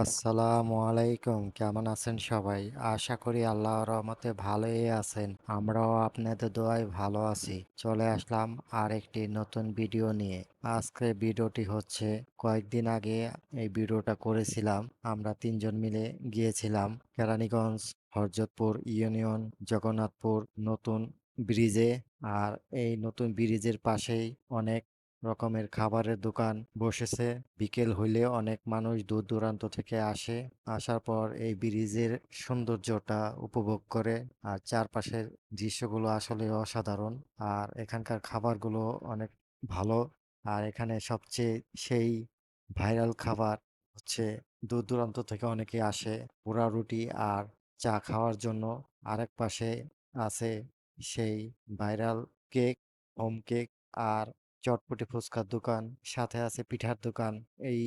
আসসালামু আলাইকুম। কেমন আছেন সবাই? আশা করি আল্লাহ রহমতে ভালোই আছেন। আমরাও আপনাদের দোয়ায় ভালো আছি। চলে আসলাম আর একটি নতুন ভিডিও নিয়ে। আজকে ভিডিওটি হচ্ছে, কয়েকদিন আগে এই ভিডিওটা করেছিলাম। আমরা তিনজন মিলে গিয়েছিলাম কেরানীগঞ্জ, হরজতপুর ইউনিয়ন, জগন্নাথপুর নতুন ব্রিজে। আর এই নতুন ব্রিজের পাশেই অনেক রকমের খাবারের দোকান বসেছে। বিকেল হইলে অনেক মানুষ দূর দূরান্ত থেকে আসে। আসার পর এই ব্রিজের সৌন্দর্যটা উপভোগ করে। আর চারপাশের দৃশ্যগুলো আসলে অসাধারণ। আর এখানকার খাবারগুলো অনেক ভালো। আর এখানে সবচেয়ে সেই ভাইরাল খাবার হচ্ছে দূর দূরান্ত থেকে অনেকে আসে পোড়া রুটি আর চা খাওয়ার জন্য। আরেক পাশে আছে সেই ভাইরাল কেক, হোম কেক আর চটপটি ফুচকার দোকান, সাথে আছে পিঠার দোকান। এই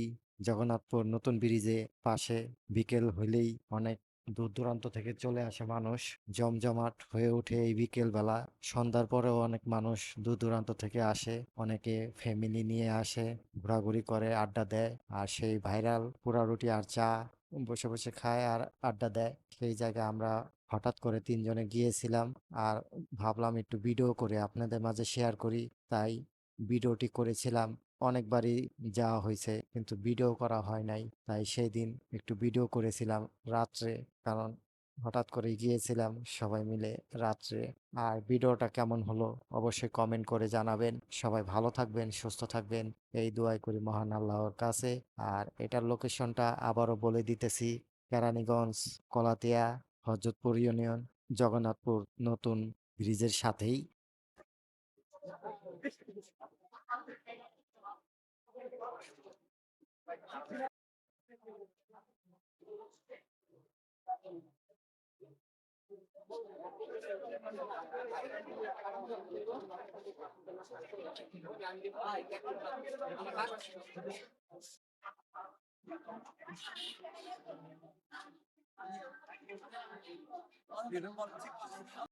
জগন্নাথপুর নতুন ব্রিজে পাশে বিকেল হইলেই অনেক দূর দূরান্ত থেকে চলে আসে মানুষ। জমজমাট হয়ে ওঠে এই বিকেল বেলা সন্ধ্যার পরেও অনেক মানুষ দূর দূরান্ত থেকে আসে। অনেকে ফ্যামিলি নিয়ে আসে, ঘোরাঘুরি করে, আড্ডা দেয়। আর সেই ভাইরাল পোড়া রুটি আর চা বসে বসে খায় আর আড্ডা দেয়। সেই জায়গায় আমরা হঠাৎ করে তিনজনে গিয়েছিলাম। আর ভাবলাম একটু ভিডিও করে আপনাদের মাঝে শেয়ার করি। তাই ভিডিওটি করেছিলাম। অনেকবারই যাওয়া হয়েছে কিন্তু ভিডিও করা হয় নাই। তাই সেই দিন একটু ভিডিও করেছিলাম রাত্রে। কারণ হঠাৎ করে গিয়েছিলাম সবাই মিলে রাত্রে। আর ভিডিওটা কেমন হলো অবশ্যই কমেন্ট করে জানাবেন। সবাই ভালো থাকবেন, সুস্থ থাকবেন। এই দোয়াই করি মহান আল্লাহর কাছে। আর এটার লোকেশনটা আবারও বলে দিতেছি। কেরানীগঞ্জ, কলাতিয়া, হজরতপুর ইউনিয়ন, জগন্নাথপুর নতুন ব্রিজের সাথেই। Birim var.